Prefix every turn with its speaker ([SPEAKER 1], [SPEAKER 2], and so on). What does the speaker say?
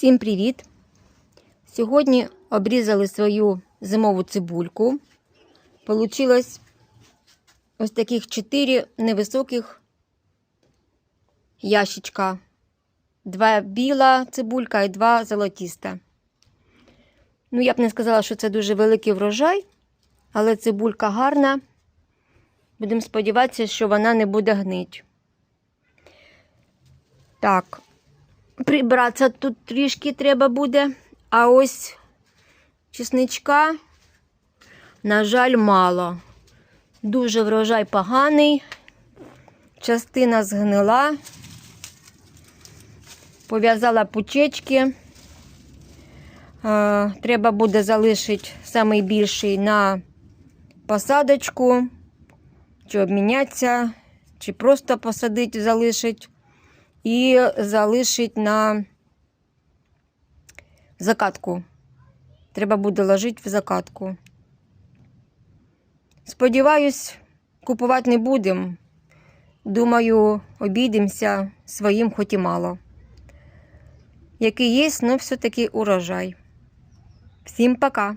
[SPEAKER 1] Всім привіт! Сьогодні обрізали свою зимову цибульку. Получилось ось таких 4 невисоких ящичка. Два біла цибулька і два золотіста. Ну, я б не сказала, що це дуже великий врожай, але цибулька гарна. Будемо сподіватися, що вона не буде гнить. Так, прибратися тут трішки треба буде. А ось чесничка, на жаль, мало. Дуже врожай поганий. Частина згнила. Пов'язала пучечки. Треба буде залишити самий більший на посадочку, чи обмінятися, чи просто посадити, залишити і залишить на закатку. Треба буде ложити в закатку. Сподіваюсь, купувати не будемо. Думаю, обійдемося своїм хоч і мало. Який є, але все-таки урожай. Всім пока!